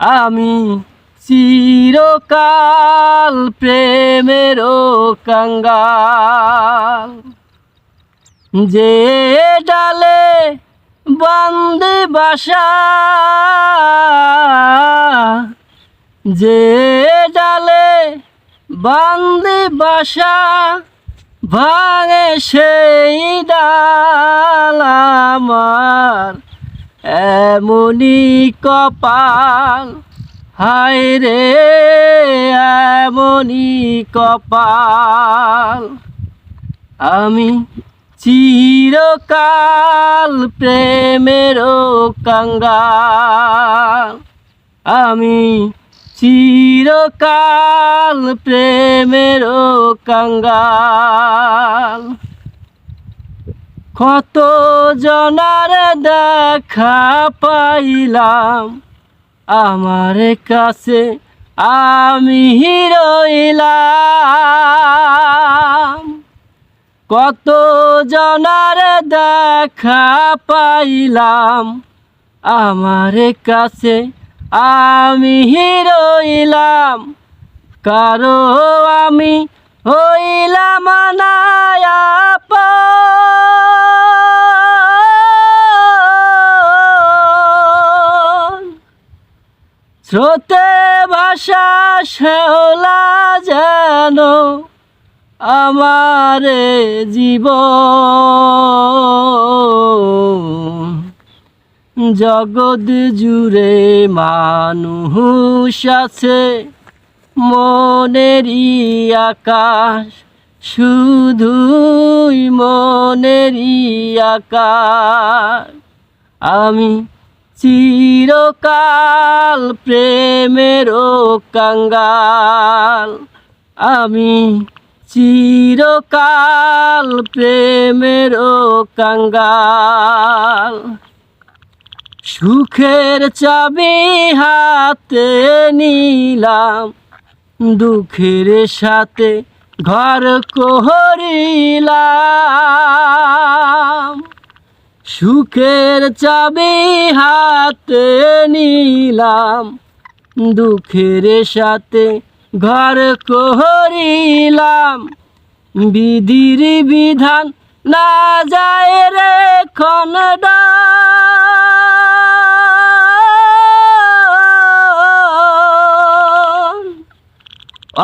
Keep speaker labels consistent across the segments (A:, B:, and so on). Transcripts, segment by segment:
A: আমি চিরকাল প্রেমেরও কাঙ্গাল। যে ডালে বান্দে বাসা, যে ডালে বান্দে বাসা ভাঙে সেই ডাল আমার। এমনই কপাল হায় রে এমনই কপাল। আমি চিরকাল প্রেমেরও কাঙ্গাল। আমি চিরকাল প্রেমেরও কাঙ্গাল। কত জনার দেখা পাইলাম। আমার কাছে আমি রইলাম কত জনার দেখা পাইলাম। আমার কাছে আমি রইলাম কারও আমি হইলাম নায়াপন স্রোতে ভাষা শেওলা যেন আমার জীব জগৎ জুড়ে মানুষ আছে, মনেরই আকাশ, শুধুই মনেরই আকাশ। আমি চিরকাল প্রেমেরও কাঙ্গাল। আমি চিরকাল প্রেমেরও কাঙ্গাল। সুখের চাবি হাতে নিলাম, দুঃখের সাথে ঘর করিলাম। সুখের চাবি হাতে নিলাম, দুঃখের সাথে ঘর করিলাম। বিধির বিধান না যায় রে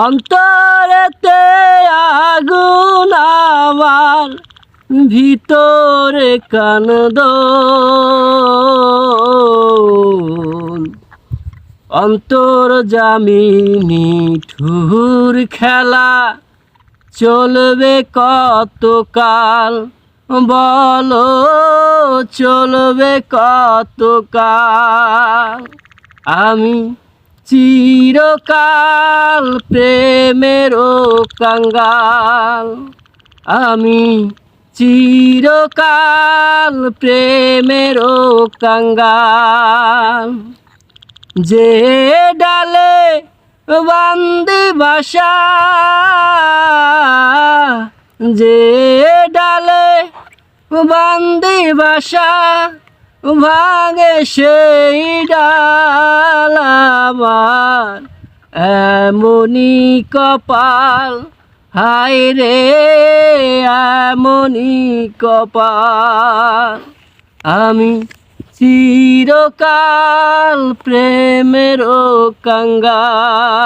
A: অন্তরেতে আগুন আমার ভিতরে কানদ অন্তর জামিনী ঠুর খেলা চলবে কতকাল? বলো, চলবে কতকাল? আমি চিরকাল প্রেমেরও কাঙ্গাল। আমি চিরকাল প্রেমেরও কাঙ্গাল যে ডালে বান্দি বাসা, যে ডালে বান্দি বাসা ভাঙে সেই ডাল এমনই কপাল হায় রে আমনি কপাল। আমি চিরকাল প্রেমের কাঙ্গাল।